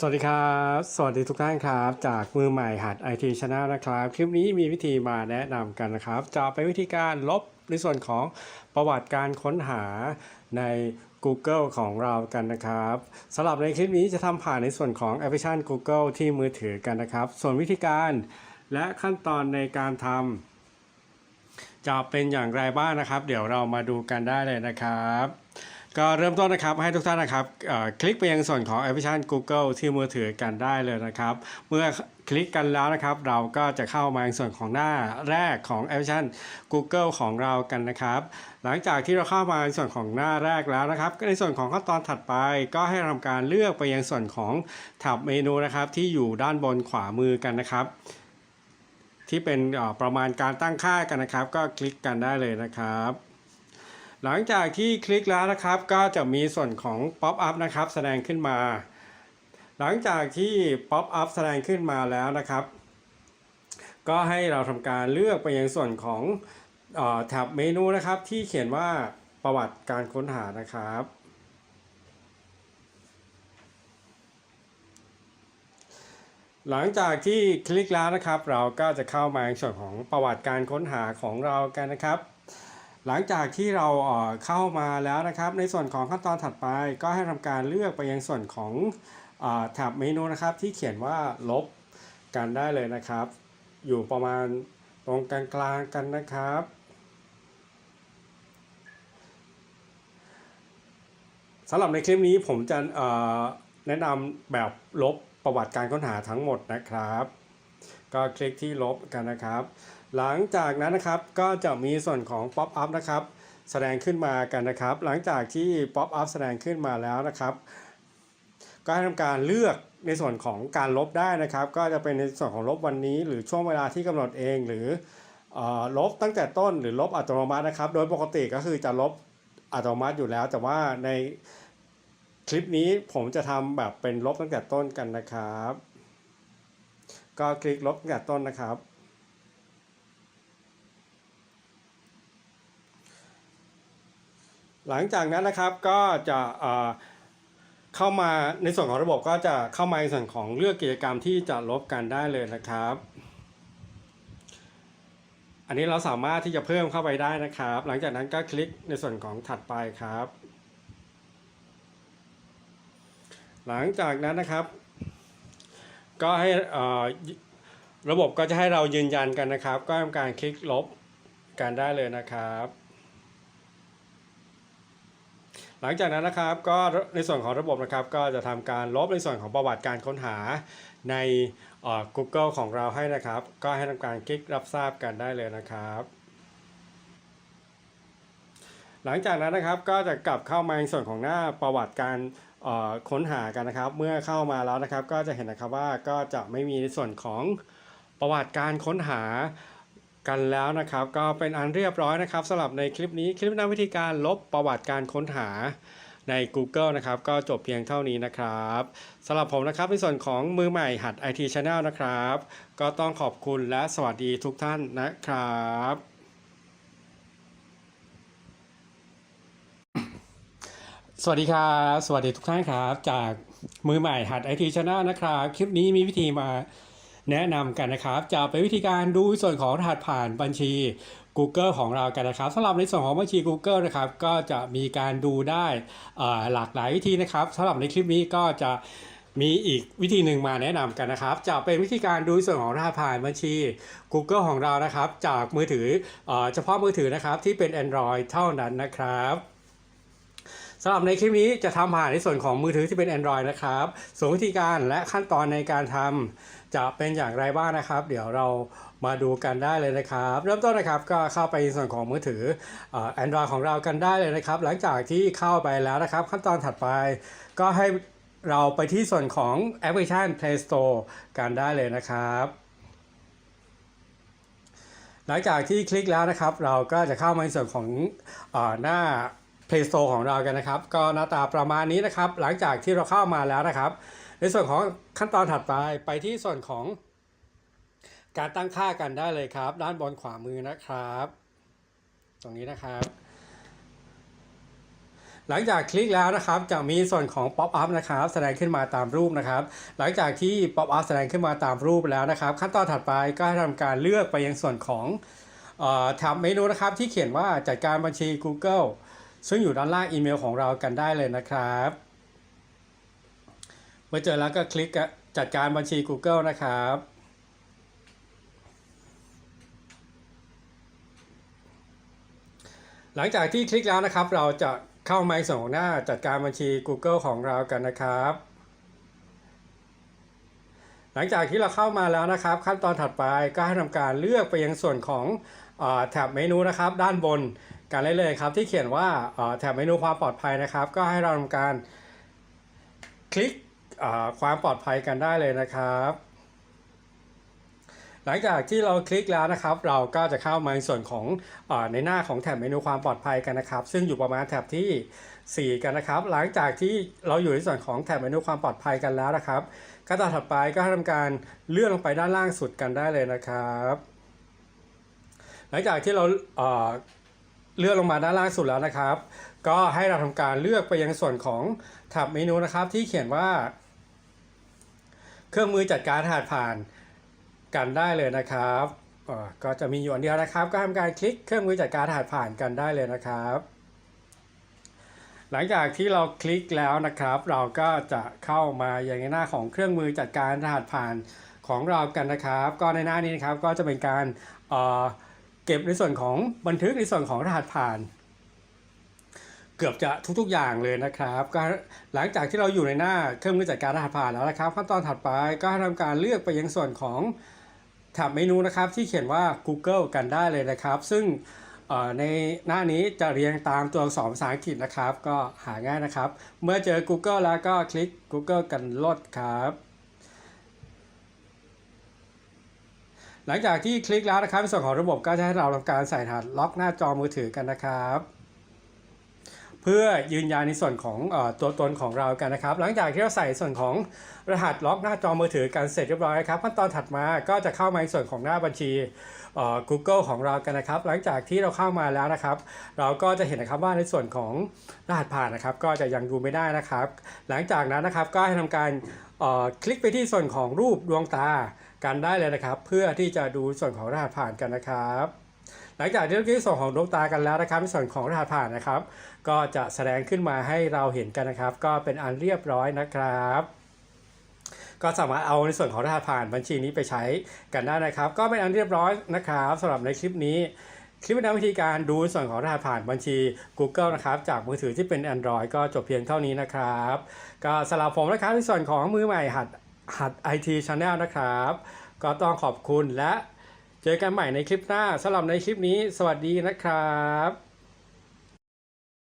สวัสดีครับ สวัสดีทุกท่านครับ จากมือใหม่หัด IT Channel นะครับ คลิปนี้มีวิธีมาแนะนำกันนะครับ จะเป็นวิธีการลบในส่วนของประวัติการค้นหาใน Google ของเรากันนะครับสำหรับในคลิปนี้จะทำผ่านในส่วนของแอปพลิเคชัน Google ที่มือถือกันนะครับ ส่วนวิธีการและขั้นตอนในการทำจะเป็นอย่างไรบ้างนะครับ เดี๋ยวเรามาดูกันได้เลยนะครับ ก็เริ่มต้นนะครับให้ทุกท่านนะครับคลิกไปยังส่วนของแอปพลิเคชัน Google ที่มือถือกันได้เลยนะครับ เมื่อคลิกกันแล้วนะครับ เราก็จะเข้ามาในส่วนของหน้าแรกของแอปพลิเคชัน Google ของเรากันนะครับ หลังจากที่เราเข้ามาในส่วนของหน้าแรกแล้วนะครับในส่วนของขั้นตอนถัดไป ก็ให้ทำการเลือกไปยังส่วนของแท็บเมนูนะครับ ที่อยู่ด้านบนขวามือกันนะครับ ที่เป็นประมาณการตั้งค่ากันนะครับ ก็คลิกกันได้เลยนะครับ หลังจากที่คลิกแล้วนะครับก็จะมีส่วนของ Pop up นะครับแสดงขึ้นมา หลังจากที่ Pop up แสดงขึ้นมาแล้วนะครับ ก็ให้เราทำการเลือกไปยังส่วนของออแท็บเมนูนะครับที่เขียนว่าประวัติการค้นหานะครับ หลังจากที่คลิกแล้วนะครับ เราก็จะเข้ามาในส่วนของประวัติการค้นหาของเรากันนะครับ หลังจากที่เราเข้ามาแล้วนะครับ ในส่วนของขั้นตอนถัดไปก็ให้ทำการเลือกไปยังส่วนของอแท็บเมนูนะครับ ที่เขียนว่าลบกันได้เลยนะครับ อยู่ประมาณตรงกลางๆกันนะครับ สำหรับในคลิปนี้ผมจะแนะนำแบบลบประวัติการค้นหาทั้งหมดนะครับ ก็คลิกที่ลบกันนะครับ หลังจากนั้นนะครับก็จะมีส่วนของ Pop up นะครับ แสดงขึ้นมากันนะครับ หลังจากที่ Pop up แสดงขึ้นมาแล้วนะครับ ก็ให้ทำการเลือกในส่วนของการลบได้นะครับ ก็จะเป็นในส่วนของลบวันนี้ หรือช่วงเวลาที่กำหนดเองหรือออลบตั้งแต่ต้นหรือลบอัตโนมัตินะครับ โดยปกติก็คือจะลบอัตโนมัติอยู่แล้ว แต่ว่าในคลิปนี้ผมจะทำแบบเป็นลบตั้งแต่ต้นกันนะครับ ก็คลิกลบตั้งแต่ต้นนะครับ หลังจากนั้นนะครับก็จะเอ่อเข้ามาในส่วนของระบบก็จะเข้ามาในส่วนของเลือกกิจกรรมที่จะลบกันได้เลยนะครับ อันนี้เราสามารถที่จะเพิ่มเข้าไปได้นะครับ หลังจากนั้นก็คลิกในส่วนของถัดไปครับ หลังจากนั้นนะครับ ก็ให้อ่อระบบก็จะให้เรายืนยันกันนะครับ ก็ทำการคลิกลบกันได้เลยนะครับ หลังจากนั้นนะครับก็ในส่วนของระบบนะครับ ก็จะทำการลบในส่วนของประวัติการค้นหาในอ่อ Google ของเราให้นะครับ ก็ให้ทำการคลิกรับทราบกันได้เลยนะครับหลังจากนั้นนะครับก็จะกลับเข้ามาในส่วนของหน้าประวัติการ ค้นหากันนะครับ เมื่อเข้ามาแล้วนะครับ ก็จะเห็นนะครับว่าก็จะไม่มีในส่วนของประวัติการค้นหากันแล้วนะครับ ก็เป็นอันเรียบร้อยนะครับสำหรับในคลิปนี้คลิปนะนำวิธีการลบประวัติการค้นหาใน Google นะครับ ก็จบเพียงเท่านี้นะครับสำหรับผมนะครับในส่วนของมือใหม่หัด IT Channel นะครับ ก็ต้องขอบคุณและสวัสดีทุกท่านนะครับ สวัสดีครับสวัสดีทุกท่านครับ จากมือใหม่หัดไอทีชนะนะครับ คลิปนี้มีวิธีมาแนะนำกันนะครับ จะเป็นวิธีการดูส่วนของรหัสผ่านบัญชี Google ของเรากันนะครับสำหรับในส่วนของบัญชี Google นะครับก็จะมีการดูได้หลากหลายวิธีนะครับสำหรับในคลิปนี้ก็จะมีอีกวิธีหนึ่งมาแนะนำกันนะครับ จะเป็นวิธีการดูส่วนของรหัสผ่านบัญชี Google ของเรานะครับ จากมือถือเออเฉพาะมือถือนะครับที่เป็น Android เท่านั้นนะครับ สำหรับในคลิปนี้จะทำผ่านในส่วนของมือถือที่เป็น Android นะครับ ส่วนวิธีการและขั้นตอนในการทำจะเป็นอย่างไรบ้างนะครับ เดี๋ยวเรามาดูกันได้เลยนะครับ เริ่มต้นนะครับก็เข้าไปในส่วนของมือถือเอ่อ Android ของเรากันได้เลยนะครับ หลังจากที่เข้าไปแล้วนะครับ ขั้นตอนถัดไปก็ให้เราไปที่ส่วนของแอปพลิเคชัน Play Store กันได้เลยนะครับหลังจากที่คลิกแล้วนะครับ เราก็จะเข้ามาในส่วนของอหน้า Play Store ของเรากันนะครับ ก็หน้าตาประมาณนี้นะครับ หลังจากที่เราเข้ามาแล้วนะครับ ในส่วนของขั้นตอนถัดไปไปที่ส่วนของการตั้งค่ากันได้เลยครับ ด้านบนขวามือนะครับ ตรงนี้นะครับ หลังจากคลิกแล้วนะครับ จะมีส่วนของ Pop up นะครับ แสดงขึ้นมาตามรูปนะครับ หลังจากที่ Pop up แสดงขึ้นมาตามรูปแล้วนะครับ ขั้นตอนถัดไปก็ให้ทำการเลือกไปยังส่วนของแท็บเมนูนะครับที่เขียนว่าจัดการบัญชี Google ซึ่งอยู่ด้านล่างอีเมลของเรากันได้เลยนะครับเมื่อเจอแล้วก็คลิกจัดการบัญชี Google นะครับหลังจากที่คลิกแล้วนะครับ เราจะเข้ามาส่วนของหน้าจัดการบัญชี Google ของเรากันนะครับ หลังจากที่เราเข้ามาแล้วนะครับ ขั้นตอนถัดไปก็ให้ทำการเลือกไปยังส่วนของออแถบเมนูนะครับ ด้านบน กันได้เลยครับที่เขียนว่าแถบเมนูความปลอดภัยนะครับ ก็ให้เราทำการคลิกความปลอดภัยกันได้เลยนะครับ หลังจากที่เราคลิกแล้วนะครับ เราก็จะเข้ามาในส่วนของออในหน้าของแถบเมนูความปลอดภัยกันนะครับ ซึ่งอยู่ประมาณแถบที่ 4 กันนะครับ หลังจากที่เราอยู่ในส่วนของแถบเมนูความปลอดภัยกันแล้วนะครับขั้นตอนถัดไปก็ให้ทำการเลื่อนลงไปด้านล่างสุดกันได้เลยนะครับ หลังจากที่เรา เลื่อนลงมาด้านล่างสุดแล้วนะครับ ก็ให้เราทำการเลือกไปยังส่วนของแถบเมนูนะครับ ที่เขียนว่า เครื่องมือจัดการรหัสผ่านกันได้เลยนะครับก็จะมีอยู่อันเดียวนะครับ ก็ทำการคลิกเครื่องมือจัดการรหัสผ่านกันได้เลยนะครับ หลังจากที่เราคลิกแล้วนะครับ เราก็จะเข้ามาอย่างในหน้าของเครื่องมือจัดการรหัสผ่านของเรากันนะครับ ก็ในหน้านี้นะครับก็จะเป็นการเอ่อ เก็บในส่วนของบันทึกในส่วนของรหัสผ่าน เกือบจะทุกๆอย่างเลยนะครับก็หลังจากที่เราอยู่ในหน้าเครื่องมือจัดการรหัสผ่านแล้วนะครับขั้นตอนถัดไปก็ให้ทำการเลือกไปยังส่วนของแถบเมนูนะครับที่เขียนว่า Google กันได้เลยนะครับ ซึ่งในหน้านี้จะเรียงตามตัวอักษรภาษาอังกฤษนะครับ ก็หาง่ายนะครับ เมื่อเจอ Google แล้วก็คลิก Google กันลดครับ หลังจากที่คลิกแล้วนะครับในส่วนของระบบก็จะให้เราทำการใส่รหัสล็อกหน้าจอมือถือกันนะครับ เพื่อยืนยันในส่วนของอตัวตนของเรากันนะครับ หลังจากที่เราใส่ส่วนของรหัสล็อกหน้าจอมือถือกันเสร็จเรียบร้อยครับขั้นตอนถัดมาก็จะเข้ามาในส่วนของหน้าบัญชี Google ของเรากันนะครับ หลังจากที่เราเข้ามาแล้วนะครับ เราก็จะเห็นนะครับว่าในส่วนของรหัสผ่านนะครับ ก็จะยังดูไม่ได้นะครับ หลังจากนั้นนะครับก็ให้ทำการคลิกไปที่ส่วนของรูปดวงตา กันได้เลยนะครับ เพื่อที่จะดูส่วนของรหัสผ่านกันนะครับ หลังจากที่เราคลิกส่วนของดวงตากันแล้วนะครับในส่วนของรหัสผ่านนะครับ ก็จะแสดงขึ้นมาให้เราเห็นกันนะครับ ก็เป็นอันเรียบร้อยนะครับก็สามารถเอาในส่วนของรหัสผ่านบัญชีนี้ไปใช้กันได้นะครับ ก็เป็นอันเรียบร้อยนะครับสำหรับในคลิปนี้ คลิปแนะนำวิธีการดูส่วนของรหัสผ่านบัญชี Google นะครับจากมือถือที่เป็น Android ก็จบเพียงเท่านี้นะครับ ก็สำหรับผมนะครับในส่วนของมือใหม่หัด หัด IT Channel นะครับ ก็ต้องขอบคุณและเจอกันใหม่ในคลิปหน้าสำหรับในคลิปนี้ สวัสดีนะครับ